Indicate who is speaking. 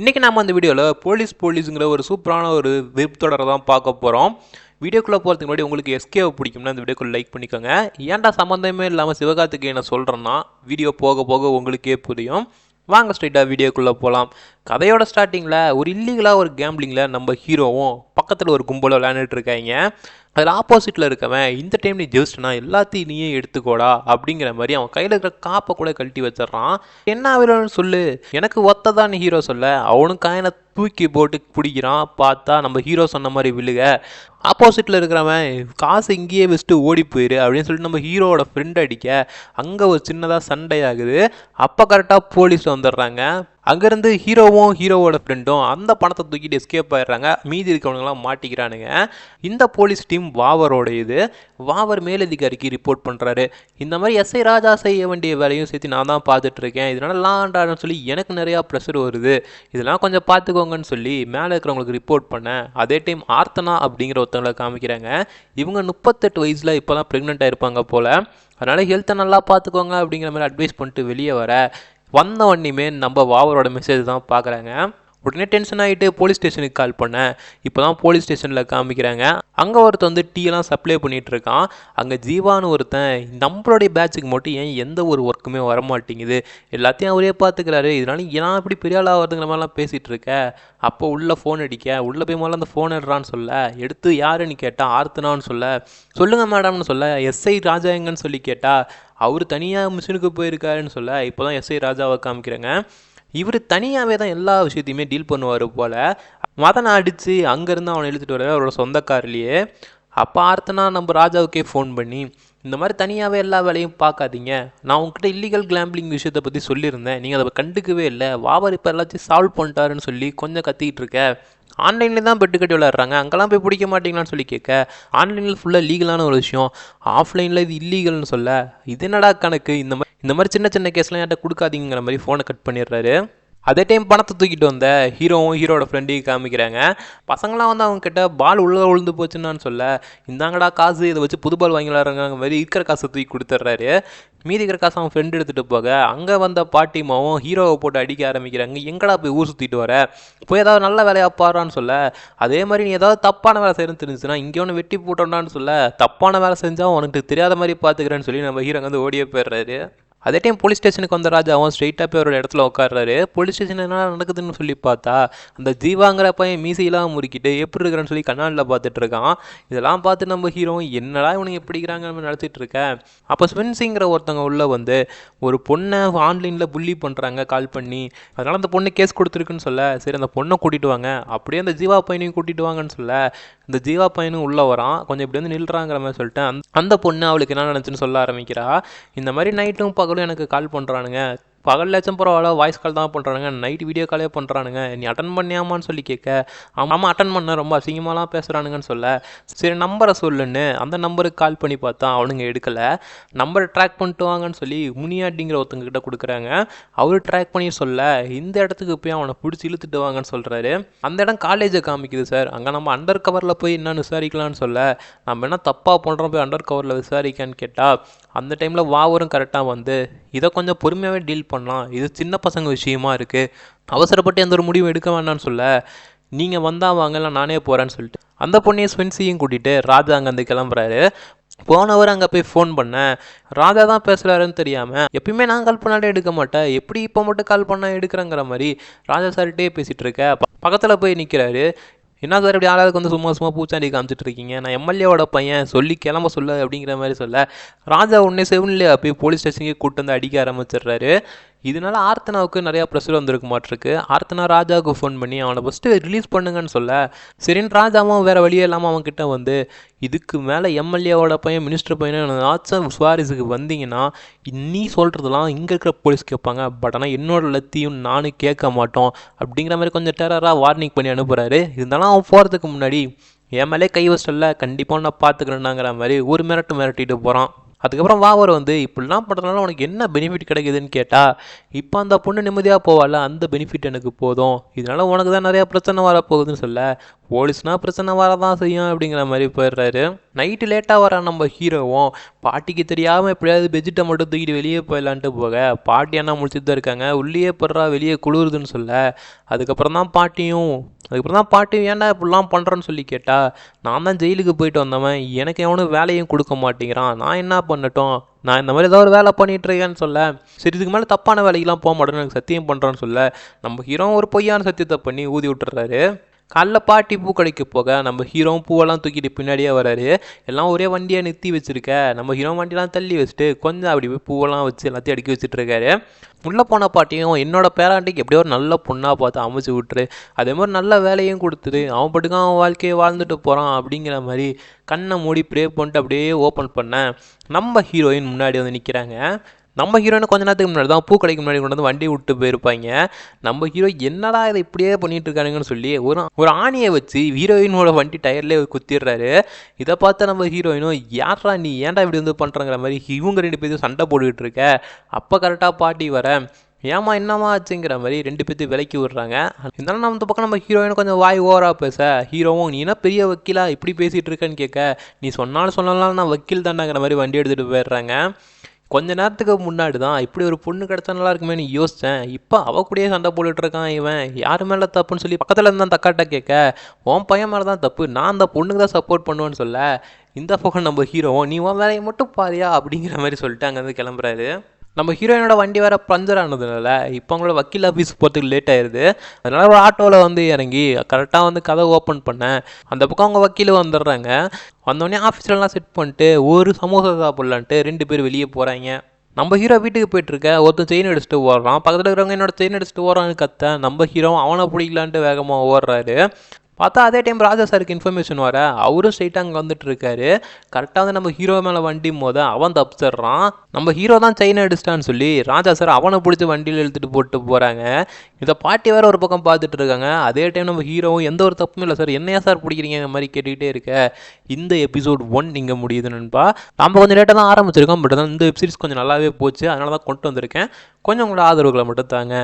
Speaker 1: இன்றைக்கி நம்ம அந்த வீடியோவில் போலீஸ் போலீஸுங்கிற ஒரு சூப்பரான ஒரு வெப் தொடரை தான் பார்க்க போகிறோம் வீடியோக்குள்ளே போகிறதுக்கு முன்னாடி உங்களுக்கு எஸ்கேவை பிடிக்கும்னா அந்த வீடியோக்குள்ளே லைக் பண்ணிக்கோங்க. ஏன்டா சம்மந்தமே இல்லாமல் சிவகார்த்திகேயனை என்ன சொல்கிறேன்னா வீடியோ போக போக உங்களுக்கே புரியும். வாங்க ஸ்ட்ரைட்டாக வீடியோக்குள்ளே போகலாம் கதையோட ஸ்டார்டிங்கில் ஒரு இல்லீகலாக ஒரு கேம்பிளிங்கில் நம்ம ஹீரோவும் பக்கத்தில் ஒரு கும்பலும் விளையாண்டுட்டு இருக்காங்க. அதில் ஆப்போசிட்டில் இருக்கவன் இந்த டைம் நீ ஜெயிச்சிட்டனா எல்லாத்தையும் நீயே எடுத்துக்கோடா அப்படிங்கிற மாதிரி அவன் கையில் இருக்கிற காப்பை கூட கழட்டி வச்சிடறான். என்ன ஆகலன்னு சொல்லு எனக்கு ஒத்ததான் ஹீரோ சொல்ல அவனும் காயினை தூக்கி போட்டு பிடிக்கிறான் பார்த்தா நம்ம ஹீரோ சொன்ன மாதிரி விழுக. ஆப்போசிட்டில் இருக்கிறவன் காசு இங்கேயே வச்சுட்டு ஓடி போயிரு அப்படின்னு சொல்லிட்டு நம்ம ஹீரோவோட ஃப்ரெண்ட் அடிக்க அங்கே ஒரு சின்னதாக சண்டை ஆகுது அப்போ கரெக்டாக போலீஸ் வந்துடுறாங்க. அங்கேருந்து ஹீரோவும் ஹீரோவோட ஃப்ரெண்டும் அந்த பணத்தை தூக்கிட்டு எஸ்கேப் ஆயிடுறாங்க. மீதி இருக்கவனுங்களாம் மாட்டிக்கிறானுங்க. இந்த போலீஸ் டீம் வாவரோட இது வாவர் மேலதிகாரிக்கு ரிப்போர்ட் பண்ணுறாரு இந்த மாதிரி எஸ்ஐ ராஜா செய்ய வேண்டிய வேலையும் சேர்த்து நான் தான் பார்த்துட்டு இருக்கேன் இதனால் லாண்டான்னு சொல்லி எனக்கு நிறையா ப்ரெஷர் வருது. இதெல்லாம் கொஞ்சம் பார்த்துக்கோங்கன்னு சொல்லி மேலே இருக்கிறவங்களுக்கு ரிப்போர்ட் பண்ணேன் அதே டைம் ஆர்த்தனா அப்படிங்கிற ஒருத்தவங்களை காமிக்கிறாங்க. இவங்க முப்பத்தெட்டு வயசில் இப்போ தான் ப்ரெக்னெண்ட்டாக இருப்பாங்க போல். அதனால் ஹெல்த்தை நல்லா பார்த்துக்கோங்க அப்படிங்கிற மாதிரி அட்வைஸ் பண்ணிட்டு வெளியே வர. வந்த உடனேமே நம்ம வாவரோட மெசேஜ் தான் பார்க்குறாங்க. உடனே டென்ஷன் ஆகிட்டு போலீஸ் ஸ்டேஷனுக்கு கால் பண்ணேன். இப்போ தான் போலீஸ் ஸ்டேஷனில் காமிக்கிறாங்க. அங்கே ஒருத்தன் வந்து டீ எல்லாம் சப்ளை பண்ணிகிட்டு இருக்கான். அங்கே ஜீவான்னு ஒருத்தன் நம்மளுடைய பேட்சுக்கு மட்டும் ஏன் எந்த ஒரு ஒர்க்குமே வர மாட்டேங்குது எல்லாத்தையும் அவரே பார்த்துக்கிறாரு இதனால ஏன் இப்படி பெரிய ஆளாக வருதுங்கிற மாதிரிலாம் பேசிகிட்டு இருக்க? அப்போ உள்ளே ஃபோன் அடிக்க உள்ளே போய் முதல்ல அந்த ஃபோன் எடுறான்னு சொல்ல எடுத்து யாருன்னு கேட்டால் ஆர்த்தனான்னு சொல்ல. சொல்லுங்கள் மேடம்னு சொல்ல எஸ்ஐ ராஜா எங்கன்னு சொல்லி கேட்டால் அவர் தனியாக மிஷினுக்கு போயிருக்காருன்னு சொல்ல இப்போ தான் எஸ்ஐ ராஜாவை காமிக்கிறேங்க. இவர் தனியாகவே தான் எல்லா விஷயத்தையுமே டீல் பண்ணுவார் போல். மதனை அடித்து அங்கேருந்து அவனை இழுத்துட்டு வர அவரோட சொந்தக்காரிலேயே அப்போ ஆர்த்தனா நம்ம ராஜாவுக்கே ஃபோன் பண்ணி இந்த மாதிரி தனியாகவே எல்லா வேலையும் பார்க்காதீங்க. நான் உங்ககிட்ட இல்லீகல் கிளாம்பிளிங் விஷயத்தை பற்றி சொல்லியிருந்தேன். நீங்கள் அதை கண்டுக்கவே இல்லை. வாவர் இப்போ எல்லாத்தையும் சால்வ் பண்ணிட்டாருன்னு சொல்லி கொஞ்சம் கத்திக்கிட்டு இருக்க. ஆன்லைனில் தான் பெட்டு கட்டி விளையாடுறாங்க. அங்கெல்லாம் போய் பிடிக்க மாட்டீங்களான்னு சொல்லி கேட்க. ஆன்லைனில் ஃபுல்லாக லீகலான ஒரு விஷயம். ஆஃப்லைனில் இது இல்லீகல்னு சொல்ல. இது என்னடா கணக்கு? இந்த மாதிரி இந்த மாதிரி சின்ன சின்ன கேஸ்லாம் யார்ட்ட கொடுக்காதீங்கிற மாதிரி ஃபோனை கட் பண்ணிடுறாரு. அதே டைம் பணத்தை தூக்கிட்டு வந்த ஹீரோவும் ஹீரோட ஃப்ரெண்டையும் காமிக்கிறாங்க. பசங்களாம் வந்து அவங்க கிட்ட பால் உள்ளே விழுந்து போச்சுன்னு சொல்ல இந்தாங்கடா காசு இதை வச்சு புது பால் வாங்கி விளாட்றாங்க மாதிரி இருக்கிற காசை தூக்கி கொடுத்துட்றாரு. மீதி இருக்கிற காசு அவன் ஃப்ரெண்டு எடுத்துகிட்டு போக அங்கே வந்த பாட்டிமாவும் ஹீரோவை போட்டு அடிக்க ஆரம்பிக்கிறாங்க. எங்கடா போய் ஊர் சுற்றிட்டு வர? போய் ஏதாவது நல்ல வேலையாக பாடுறான்னு சொல்ல அதே மாதிரி நீ ஏதாவது தப்பான வேலை செய்யணும்னு தெரிஞ்சுச்சுன்னா இங்கே ஒன்று வெட்டி போட்டோம்னான்னு சொல்ல தப்பான வேலை செஞ்சால் உனக்கு தெரியாத மாதிரி பார்த்துக்கிறேன்னு சொல்லி நம்ம ஹீரோ வந்து ஓடியே போயிடுறாரு. அதே டைம் போலீஸ் ஸ்டேஷனுக்கு வந்த ராஜா அவன் ஸ்ட்ரெயிட்டாக போய் ஒரு இடத்துல உட்காடுறாரு போலீஸ் ஸ்டேஷன் என்ன நடக்குதுன்னு சொல்லி பார்த்தா அந்த ஜீவாங்கிற பையன் மீசையெல்லாம் முறுக்கிட்டு எப்படி இருக்கிறான்னு சொல்லி கண்ணாடியில் பார்த்துட்டு இருக்கான். இதெல்லாம் பார்த்து நம்ம ஹீரோ என்னடா இவனுக்கு எப்படிங்கிறாங்க நம்ம நடத்திட்டு இருக்கேன் அப்போ ஸ்வென்சிங்கிற ஒருத்தவங்க உள்ள வந்து ஒரு பொண்ணை ஆன்லைனில் புள்ளி பண்ணுறாங்க கால் பண்ணி. அதனால் அந்த பொண்ணு கேஸ் கொடுத்துருக்குன்னு சொல்ல சரி அந்த பொண்ணை கூட்டிகிட்டு வாங்க. அப்படியே அந்த ஜீவா பையனையும் கூட்டிகிட்டு வாங்கன்னு சொல்ல இந்த ஜீவா பையனும் உள்ளே வரான். கொஞ்சம் இப்படி வந்து நில்றாங்கிற மாதிரி சொல்லிட்டு அந்த அந்த பொண்ணு அவளுக்கு என்ன நினச்சின்னு சொல்ல ஆரம்பிக்கிறா. இந்த மாதிரி நைட்டும் பகலும் எனக்கு கால் பண்ணுறானுங்க பகல்லாச்சும் பரவாயில்ல வாய்ஸ் கால் தான் பண்ணுறானுங்க நைட் வீடியோ காலே பண்ணுறானுங்க நீ அட்டன் பண்ணியாமான்னு சொல்லி கேட்க ஆமாம் அட்டன் பண்ண ரொம்ப அசிங்கமாலாம் பேசுகிறானுங்கன்னு சொல்ல. சரி நம்பரை சொல்லுன்னு அந்த நம்பருக்கு கால் பண்ணி பார்த்தா அவனுங்க எடுக்கலை. நம்பரை ட்ராக் பண்ணிட்டு வாங்கன்னு சொல்லி முனியாட்டிங்கிற ஒருத்தங்க கிட்ட கொடுக்குறாங்க. அவர் ட்ராக் பண்ணி சொல்ல இந்த இடத்துக்கு போய் அவனை பிடிச்சி இழுத்துட்டு வாங்கன்னு சொல்கிறாரு அந்த இடம் காலேஜை காமிக்குது சார் அங்கே நம்ம அண்டர் கவரில் போய் என்னன்னு விசாரிக்கலாம்னு சொல்ல. நம்ம என்ன தப்பாக பண்ணுறோம் போய் அண்டர் கவரில் விசாரிக்கான்னு கேட்டால் அந்த டைமில் வாவரும் கரெக்டாக வந்து இதை கொஞ்சம் பொறுமையாகவே டீல் பண்ணலாம். இது சின்ன பசங்க விஷயமா இருக்குது அவசரப்பட்டு எந்த ஒரு முடிவும் எடுக்க வேண்டாம்னு சொல்ல நீங்கள் வந்தால் வாங்கலாம் நானே போகிறேன்னு சொல்லிட்டு. அந்த பொண்ணையும் ஸ்வென்சியும் கூட்டிகிட்டு ராஜா அங்கேருந்து கிளம்புறாரு. போனவர் அங்கே போய் ஃபோன் பண்ணேன். ராஜா தான் பேசுகிறாருன்னு தெரியாமல் எப்பயுமே நான் கால் பண்ணாலே எடுக்க மாட்டேன். எப்படி இப்போ மட்டும் கால் பண்ணால் எடுக்கிறேங்கிற மாதிரி ராஜா சார்கிட்டே பேசிகிட்டு இருக்க. பக்கத்தில் போய் நிற்கிறாரு என்ன சார் இப்படி ஆளாளுக்கு வந்து சும்மா சும்மா பூச்சாண்டி காமிச்சிட்டு இருக்கீங்க நான் எம்எல்ஏவோட பையன் சொல்லி கிளம்ப சொல்ல அப்படிங்கிற மாதிரி சொல்ல. ராஜா உடனே செவன்லேயே போய் போலீஸ் ஸ்டேஷனுக்கு கூட்டு வந்து அடிக்க ஆரம்பிச்சிடுறாரு. இதனால ஆர்த்தனாவுக்கு நிறையா ப்ரெஷர் வந்திருக்கு மாட்டிருக்கு. ஆர்த்தனா ராஜாவுக்கு ஃபோன் பண்ணி அவனை ஃபஸ்ட்டு ரிலீஸ் பண்ணுங்கன்னு சொல்ல. சரின்னு ராஜாவும் வேறு வழியே இல்லாமல் அவன்கிட்ட வந்து இதுக்கு மேலே எம்எல்ஏவோட பையன் மினிஸ்டர் பையன் ஆச்சும் சுவாரிஸுக்கு வந்தீங்கன்னா நீ சொல்கிறதெல்லாம் இங்கே இருக்கிற போலீஸ் கேட்பாங்க. பட் ஆனால் என்னோட லத்தியும் நானும் கேட்க மாட்டோம். அப்படிங்கிற மாதிரி கொஞ்சம் டெரராக வார்னிங் பண்ணி அனுப்புகிறாரு இருந்தாலும் அவன் போகிறதுக்கு முன்னாடி என் மேலே கை வச்சல கண்டிப்பாக நான் பார்த்துக்கிறேன்னாங்கிற மாதிரி ஒரு மிரட்டு மிரட்டிட்டு போகிறான் அதுக்கப்புறம் வாவர் வந்து இப்படிலாம் பண்ணுறதுனால உனக்கு என்ன பெனிஃபிட் கிடைக்குதுன்னு கேட்டால் இப்போ அந்த பொண்ணு நிம்மதியாக போவால அந்த பெனிஃபிட் எனக்கு போதும். இதனால் உனக்கு தான் நிறையா பிரச்சனை வரப்போகுதுன்னு சொல்ல போலீஸ்னால் பிரச்சனை வரதான் செய்யும் அப்படிங்கிற மாதிரி போயிடுறாரு. நைட்டு லேட்டாக வர நம்ம ஹீரோவும் பாட்டிக்கு தெரியாமல் எப்படியாவது பெட்ஷீட்டை மட்டும் தூக்கிட்டு வெளியே போயிடலான்ட்டு போக. பாட்டி என்ன முடிச்சுட்டு தான் இருக்காங்க. உள்ளே போடுறா வெளியே குளிருதுன்னு சொல்ல. அதுக்கப்புறம் தான் பாட்டியும் அதுக்கப்புறம் தான் பாட்டி ஏன்டா இப்படிலாம் பண்ணுறேன்னு சொல்லி கேட்டா நான் தான் ஜெயிலுக்கு போயிட்டு வந்தவன் எனக்கு எவனும் வேலையும் கொடுக்க மாட்டேங்கிறான். நான் என்ன பண்ணட்டும்? நான் இந்த மாதிரி ஏதோ ஒரு வேலை பண்ணிட்டு இருக்கேன்னு சொல்ல சரி இதுக்கு மேலே தப்பான வேலைக்கெலாம் போக மாட்டேன்னு எனக்கு சத்தியம் பண்ணுறேன்னு சொல்ல நம்ம ஹீரோ ஒரு பொய்யான சத்தியத்தை பண்ணி ஊதி விட்டுறாரு. காலைல பாட்டி பூ கடைக்கு போக நம்ம ஹீரோவும் பூவெல்லாம் தூக்கிட்டு பின்னாடியே வராரு. எல்லாம் ஒரே வண்டியை நிறுத்தி வச்சுருக்க. நம்ம ஹீரோ வண்டிலாம் தள்ளி வச்சுட்டு கொஞ்சம் அப்படி போய் பூவெல்லாம் வச்சு எல்லாத்தையும் அடுக்கி வச்சுட்டு இருக்காரு. உள்ளே போன பாட்டியும் என்னோட பேராண்டிக்கு எப்படியோ ஒரு நல்ல பொண்ணாக பார்த்து அமைச்சு விட்டுரு. அதே மாதிரி நல்ல வேலையும் கொடுத்துரு. அவன் பாட்டுக்கு அவன் வாழ்க்கையை வாழ்ந்துட்டு போகிறான் அப்படிங்கிற மாதிரி கண்ணை மூடி ப்ரே பண்ணிட்டு அப்படியே ஓப்பன் பண்ணேன் நம்ம ஹீரோயின் முன்னாடி வந்து நிற்கிறாங்க நம்ம ஹீரோயின் கொஞ்ச நேரத்துக்கு முன்னாடி தான் பூ கடைக்கு முன்னாடி கொண்டு வந்து வண்டி விட்டு போயிருப்பாங்க. நம்ம ஹீரோ என்னடா இதை இப்படியே பண்ணிட்டு இருக்கானுங்கன்னு சொல்லி ஒரு ஒரு ஆணியை வச்சு ஹீரோயினோட வண்டி டயர்லேயே குத்திடுறாரு. இதை பார்த்தா நம்ம ஹீரோயினும் யாரா நீ? ஏன்டா இப்படி வந்து பண்ணுறங்கிற மாதிரி இவங்க ரெண்டு பேரும் சண்டை போட்டுக்கிட்டு இருக்க? அப்போ கரெக்டாக பாட்டி வர. ஏமா என்னம்மா ஆச்சுங்கிற மாதிரி ரெண்டு பேர்த்து விலக்கி விடுறாங்க. இருந்தாலும் நம்ம பக்கம் நம்ம ஹீரோயின் கொஞ்சம் வாய் ஓவரா பேச ஹீரோவும் நீ என்ன பெரிய வக்கீலா? இப்படி பேசிகிட்டு இருக்கேன்னு கேட்க நீ சொன்னாலும் சொன்னாலும் நான் வக்கீல் தாண்டாங்கிற மாதிரி வண்டி எடுத்துகிட்டு போயிடுறாங்க. கொஞ்ச நேரத்துக்கு முன்னாடி தான் இப்படி ஒரு பொண்ணு கிடச்சா நல்லா இருக்குமேனு யோசித்தேன் இப்போ அவ கூடயே சண்டை போட்டுட்டு இருக்கான் இவன். யார் மேலே தப்புன்னு சொல்லி பக்கத்தில் இருந்தான் தக்காட்ட கேட்க உன் பையன் மேலே தான் தப்பு. நான் அந்த பொண்ணுக்கு தான் சப்போர்ட் பண்ணுவேன்னு சொல்ல இந்த பக்கம் நம்ம ஹீரோவும் நீ உன் வேலையை மட்டும் பாரியா? அப்படிங்கிற மாதிரி சொல்லிட்டு அங்கேருந்து கிளம்புறாரு. நம்ம ஹீரோயினோட வண்டி வேற பஞ்சர் ஆனதுனால இப்போ அவங்களோட வக்கீல் ஆஃபீஸ் போகிறதுக்கு லேட் ஆயிடுது அதனால ஒரு ஆட்டோவில் வந்து இறங்கி கரெக்டாக வந்து கதை ஓப்பன் பண்ணேன் அந்த பக்கம் அவங்க வக்கீல் வந்துடுறாங்க. வந்தோடனே ஆஃபீஸ்லலாம் செட் பண்ணிட்டு ஒரு சமோசா சாப்பிட்லான்ட்டு ரெண்டு பேர் வெளியே போகிறாங்க நம்ம ஹீரோ வீட்டுக்கு போயிட்டு இருக்க ஒருத்தன் செயின் அடிச்சுட்டு ஓடுறான். பக்கத்தில் இருக்கிறவங்க என்னோட செயின் அடிச்சுட்டு ஓடுறான்னு கத்த நம்ம ஹீரோ அவனை பிடிக்கலான்ட்டு வேகமாக ஓடுறாரு. பார்த்தா அதே டைம் ராஜா சாருக்கு இன்ஃபர்மேஷன் வர. அவரும் ஸ்ட்ரைட்டாக அங்கே வந்துட்டு இருக்காரு கரெக்டாக வந்து நம்ம ஹீரோ மேலே வண்டி மோத அவன் தப்பிச்சிடுறான். நம்ம ஹீரோ தான் செயின் அடிச்சிட்டான்னு சொல்லி ராஜா சார் அவனை பிடிச்சி வண்டியில் இழுத்துட்டு போட்டு போகிறாங்க இதை பாட்டி வேற ஒரு பக்கம் பார்த்துட்டு இருக்காங்க. அதே டைம் நம்ம ஹீரோவும் எந்த ஒரு தப்பும் இல்லை சார் என்னையா சார் பிடிக்கிறீங்க இந்த மாதிரி கேட்டுக்கிட்டே இருக்க? இந்த எபிசோட் ஒன் இங்கே முடியுது நண்பா. நம்ம கொஞ்சம் லேட்டாக தான் ஆரம்பிச்சிருக்கோம் பட் இந்த வெப்சீரிஸ் கொஞ்சம் நல்லாவே போச்சு. அதனால தான் கொண்டு வந்திருக்கேன். கொஞ்சம் உங்களோட ஆதரவுகளை மட்டும் தாங்க.